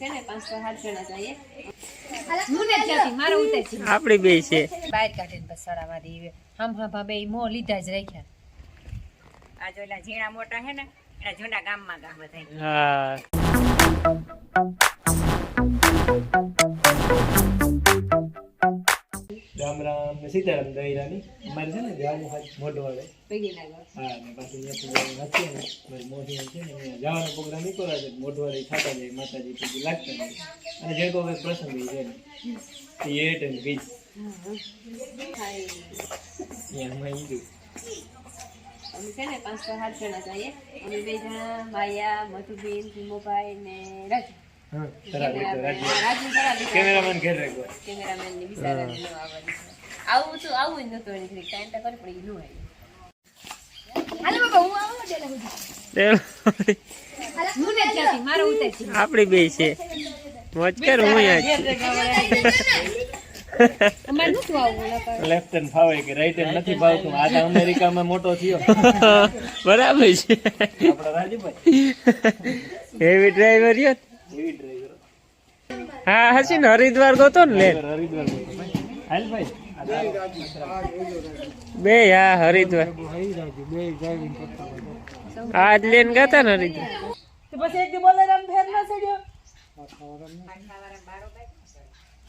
છે ને પાંચ સાત જણા જઈએ. હું ને ત્યાંથી મારો ઉતર છે આપણી બે છે. બહાર કાઢીને બસ સડામાંથી હમ હા ભાભે મો લીધા જ રાખ્યા. આ જો એલા ઝીણા મોટા હે ને એના જૂના ગામમાં ગામ બધા હા. રામ રામ ને સીતારામ દહીરાની અમારે છે ને જવાનું હાથ મોઢો વાળે. હા ને પાછું વાંચીએ ને મારી મોઢી છે ને જવાનો પ્રોગ્રામ નીકળ્યો છે. મોઢો વાળી ખાતા જાય માતાજી પછી લાગતા જાય અને જે કોઈ પ્રસંગ છે ને. એ એટ એન્ડ બીજ અહીંયા ઈ ગયું અમે છે ને પાંચ છ સાત જણા જઈએ અમે બે જણા માયા મધુબેન ભીમોભાઈ ને રાજુ. કેમેરામેન ઘેર રાખો કેમેરામેનની બિચારાને ન આવવાની આવું તો આવું જ નતું એની ટાઈમ તો કરી પડી નું આવ્યું હું ને ત્યાંથી મારો ઉતર છે. આપણી બે છે. મોજ કર હું અહીંયા. લેફ્ટ હેન્ડ ફાવે કે રાઈટ હેન્ડ નથી ફાવતું? આ તો અમેરિકામાં મોટો થયો. બરાબર છે. આપણા રાજુભાઈ હેવી ડ્રાઈવર યો ડ્રાઈવર હા હસીન હરિદ્વાર ગોતો ને લે. હરિદ્વાર હાલ ભાઈ. બે હા હરિદ્વાર. આજ લેન ગાતા ને હરિદ્વાર.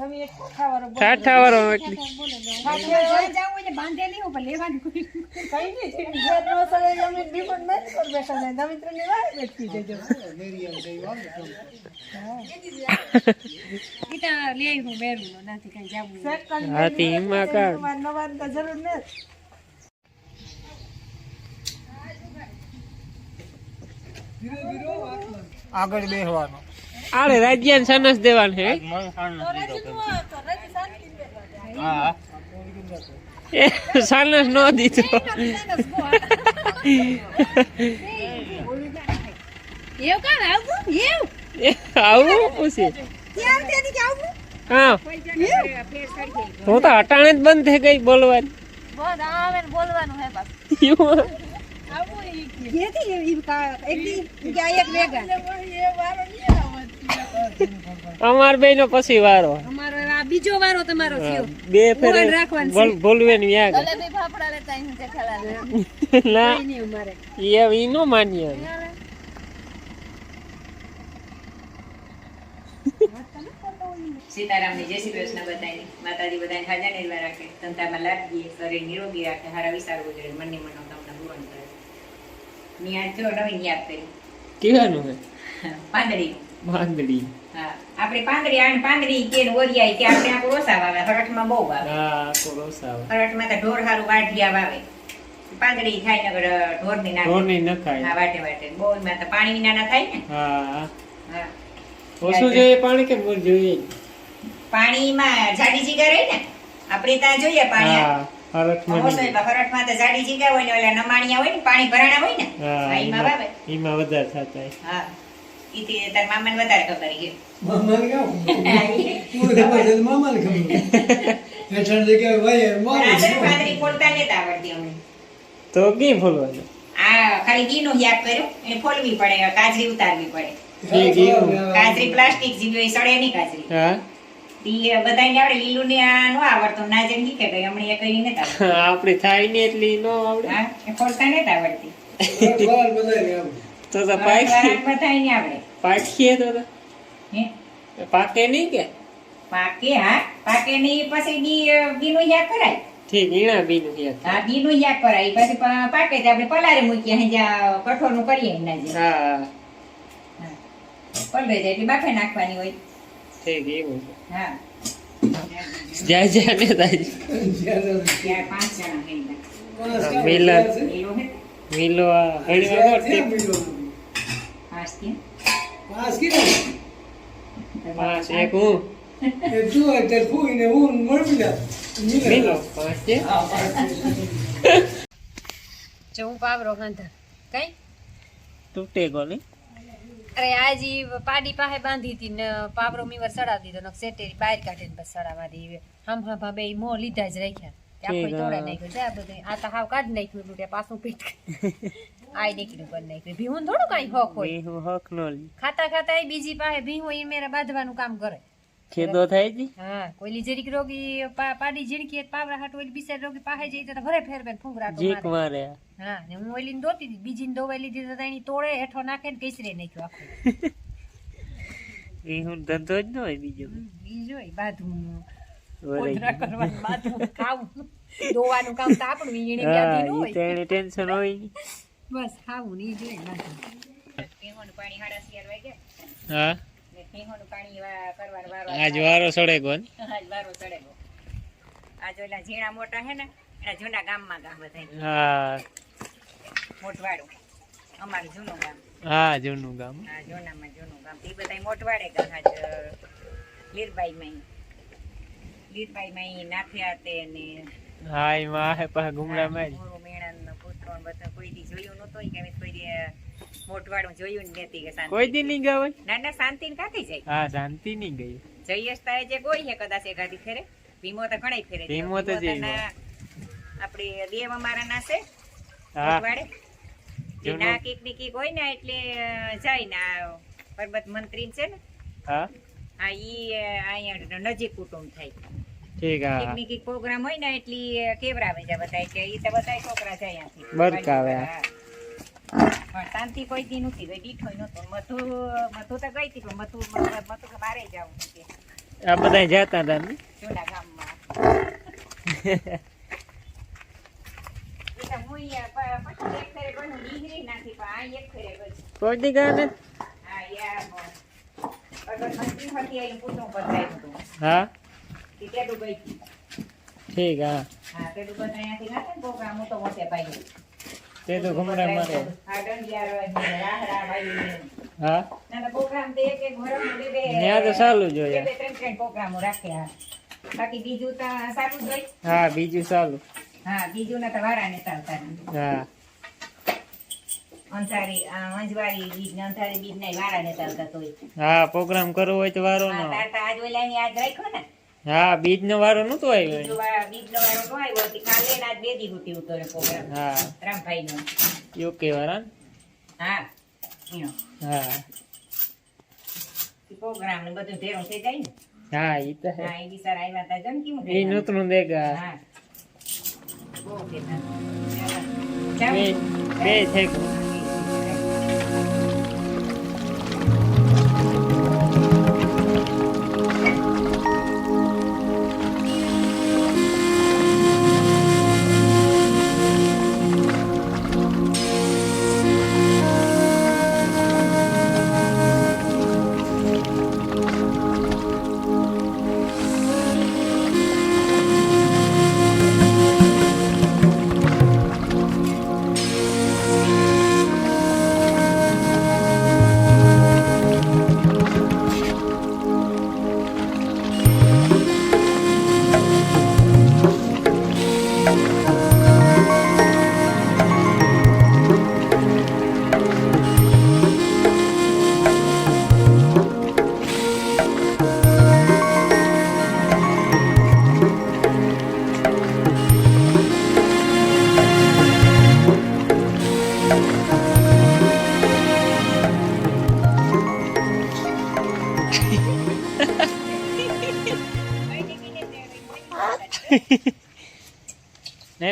ઠાઠા વાળો બાંધેલી ઉપર લેવાની ઈ તો લઈ આવ્યું મેરું નથી કઈ જાવું હાથી હિમા કાઢ આગળ બેસવાનો આડે રાજ્યાન સનસ દેવાનું હે. સનસ નો દીધો. એવું આવું? એવું? એ આવું? પૂછે હા. હું તો અટાણે જ બંધ થઈ ગઈ બોલવાની. બોલવાનું હે બાપ એવું? અમાર બે નો પછી વારો. અમારો આ બીજો વારો તમારો થયો. બે ફેરે મોબાઈલ રાખવાનું છે. બોલ બોલવે ને વ્યાગ. ભલે બે ફાફડા લેતા અહીં જેઠાલાલ ના નહીં અમારે. એ ઈ નો માન્ય સીતારામની જય શ્રી કૃષ્ણ બધાને માતાજી બધાને હાજર નિર્વા રાખે. ધંધામાં લાગીએ શરીર નિરોગી રાખે. હારા વિચાર ગુજરે મનની મનોકામના પૂર્ણ કરે. નિયાળ જો નવી યાદ કરી. કેવાનું હે? પાંદડી હા આપણે પાંદડી આણ પાંદડી કે ને ઓરિયાઈ કે આપણે આ કોરોસા વાવે હરઠમાં બહુ વાવે હા કોરોસાવ હરઠમાં તો ઢોર હારું વાઢિયા વાવે. પાંદડી થાય નગર ઢોરની નાખે. ઢોરની હા વાટે વાટે બહુ માં તો પાણી વિના ના થાય ને? હા. હા. ઓછું જોઈએ પાણી કે મોર જોઈએ? પાણીમાં જાડી જીગા રહી ને આપણે ત્યાં જોઈએ પાણી હરઠમાં તો જાડી જીગા હોય ને ઓલા નમાણિયા હોય ને પાણી ભરાણા હોય ને હા હા, એમાં વાવે. એમાં વધારે થતા હા. ઈથી તાર મામાને વધારે ખબર છે. પણ આ છે? ને પાંદડી ફોડતા નતા આવડતી અમને. તો કઈ ફોલવાનું? આ ખાલી ઘીનું યાદ કર્યું એને ફોલવી પડે કાજરી ઉતારવી પડે. ઘી? ઘી કાજરી પ્લાસ્ટિક જેવી હોય સડે નહીં કાજરી. હા? ઈ બધાને લીલું ને આ નો આવડતું ના જેમ શીખે હમણાં એ કઈ નથી આપણે થાય ને એટલી નો આવડે. ફોલતા એ આવડતી. તો તો પાકી. બધાય ને આવડે. પાકીએ તો તો. હે? પાકે નહીં કે? પાકે હા. પાકે નહીં પછી બી દીનું યા કરાય. ઠીક ઈણા બીનું કે હા દીનું યા કરાય. પછી પાકે તો આપણે પલારે મૂકીએ અહીં જ્યાં કઠોળનું કરીએ એના જે હા પલળે જાય એટલે બાફે નાખવાની હોય. ઠીક એવું. હા. જાય જાય પાંચ જણા મિલન. લીલું હું મિલો પાંચ પાવરો ગાંધા કઈ તૂટે ગોલી અરે આજ પાડી પાસે બાંધી હતી ને પાવરો મીવર સડાવી દીધો ને સેટેરી બહાર કાઢીને બસ સડાવા દી હમ હા ભાભે ઈ મોં લીધા જ રાખ્યા. આખો તોડે નાખ્યો જા બધું. આ તો હાવ કાઢ નાખ્યું ત્યાં પાછું પીટ આય નીકળ્યું કરી નાખ્યું ભીહું થોડું કાંઈ હક હોય. ભીહું હક નો લી. ખાતા ખાતા એ બીજી પાસે ભીહું ઈ મેરા બાંધવાનું કામ કરે. ખેદો થાય જી? હા કોઈલી જરીક રોગી પાડી ઝીણકી પાવરા હાટ ઓલી બિચાર રોગી પાસે જઈ તો ભરે ફેર ફેર ફૂંગરા તો જીક મારે. હા ને હું ઓલી દોતી બીજી દોવાઈ લીધી તો એની તોડે હેઠો નાખે ને કેસરે નાખ્યો આખો. એ હું ધંધો જ ન હોય બીજો. બીજો ઈ જોઈ બાધું વરાઈ કોતરા ગયું. કરવાનું બાધું ખાવું. દોવાનું કામ તો આપણું વીણી વ્યાધી ન હા ઈ હોય. તો ટેન્શન હોય બસ ખાવું નહીં જોઈએ પાણી હા? પાણી વારો આજ વારો સડે કોણ આજ વારો ચડે ગયો. આ જો ઓલા ઝીણા મોટા હે ને એના જૂના ગામમાં ગામ બધા હા. મોટવાડું. અમારું જૂનું ગામ. હા જૂનું ગામ. હા જૂનામાં જૂનું ગામ. એ બધા મોટવાડે ગામ આજ લીરબાઈ માં લીરબાઈ માં નાથ્યા તે ને હા એમાં પાછા ગુમડા મોરો મેણાનો પુત્રો ને બધા કોઈ દી જોયું નહોતું કે કોઈ દી મોટવાડું જોયું જ નથી કે શાંતિ. કોઈ દી નહીં ગાવાય? ના ના શાંતિ કાથી જાય? હા શાંતિ નહીં ગઈ. જઈએ તારે જે કોઈ છે કદાચ એકાદી ફેરે? ભીમો તો ઘણાય ફેરે ભીમો તો જઈ ના આપણી દેવ અમારા ના છે મોટવાડે ના કીકની કીક હોય ને એટલે જાય ને પરબત મંત્રી છે ને હા. હા ઈ અહીંયા નજીક કુટુંબ થાય. ઠીક હા. કીક પ્રોગ્રામ હોય ને એટલી અ, કેવરાવે છે બધા તો બધા છોકરા છે અહીંયાથી. બરકાવે. પણ શાંતિ કોઈ દી નથી ગઈ દીઠો નતો મથુ મથુ તો ગઈ હતી પણ મથુ મથુ કે મારે જાવું છે આ બધા જતા હતા ને? ગામમાં. કોઈ દી ગયા ને? હા? ઠીક હા. હા તેડું બધા અહીંયાથી ના ને પ્રોગ્રામ હું તો મોટે પાઈ તે તો ઘમરા મારે. હા દંડિયા રવા રાહડા ભાઈ હા? ના ના પ્રોગ્રામ તો એક એક વરસમાં બે બે ત્યાં તો સારું જોઈએ બે ત્રણ ત્રણ પ્રોગ્રામો રાખ્યા બાકી બીજું તો સારું જ હોય હા બીજું સારું હા બીજું ના તો વારા નેતા આવતા હા. અંધારી અંજવારી બીજ ને અંધારી બીજ ને વારા ને ચાલતા તોય. હા પ્રોગ્રામ કરવો હોય તો વારો ના આજ ઓલા ની આજ રાખ્યો ને. હા બીજ નો વારો નતો આવ્યો બીજ નો વારો નો આવ્યો હતી કાલે ના બે દી હતી ઉતરે પ્રોગ્રામ. હા. રામભાઈ નો યુકે ને? હા હા. પ્રોગ્રામ ને બધું ભેરું થઈ જાય ને? હા ઈ તો હે. એ બિચારા આવ્યા હતા જમ કેવું એ નૂતનું દેગા હા. બે જાઉં?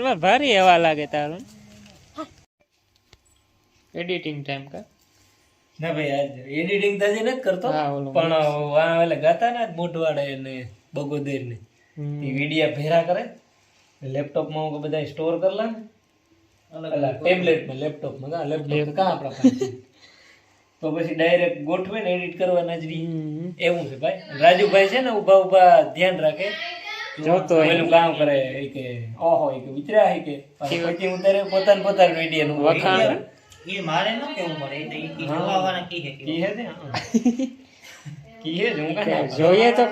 માં ગયું. ભારી હવા લાગે તારું. એડિટિંગ ટાઈમ કા? ના ભાઈ આજ એડિટિંગ તો નથી કરતો પણ આ ઓલા ગાતા ને મોટવાડે ને બગોદેર ને એ વિડિયા ભેરા કરે. લેપટોપમાં હું બધા સ્ટોર કરલા ને પેલા ટેબ્લેટમાં લેપટોપમાં કા લેપટોપ કા આપણા પાસે? તો પછી ડાયરેક્ટ ગોઠવે ને એડિટ કરવા નજરી એવું છે ભાઈ. રાજુભાઈ છે ને ઊભા ઊભા ધ્યાન રાખે. જોતો એનું કામ કરે એ કે ઓહો એ કે ઉતર્યા કે પછી ઉતરે ઉતારે પોતાને પોતાનું વિડિયો નું વખાણ. એ મારે ન કેવું પડે એ તો ઈ કી હે. કે કી હે ને કી હે જ, હું કાંઈ જોઈએ તો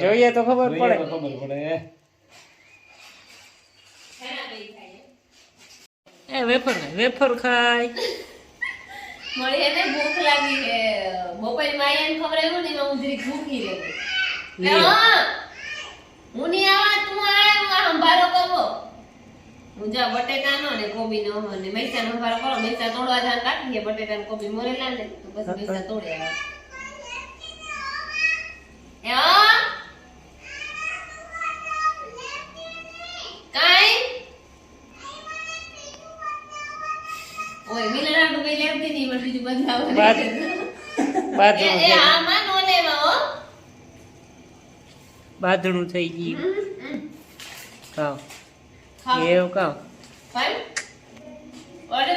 જોઈએ તો ખબર પડે. ખબર પડે એ વેફર વેફર ખાય. મને એને ભૂખ લાગી છે. બપોરે માયાને ખવડાવ્યું ને એમાં હું જરીક ભૂખી રહી. હા. હું નહીં આવા તું આય હું આ સંભાળો કરવો. મુંજા બટેટાનો ને કોબીનો અને મૈસાનો હવારો કરો. મૈસા તોડવા જાન કાઢી દે બટેટાને કોબી મોરેલા ને તો બસ મૈસા તોડે આવે એ? કાંઈ? ઓય પણ બીજું બદલાવ બાદ- એ આ એ આમાં નો લેવા હો. બાથરૂમ થઈ ગયું. ખાવ. એવું ઓર્ડર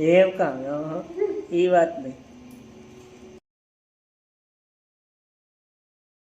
એવું કામ એ વાત નહીં.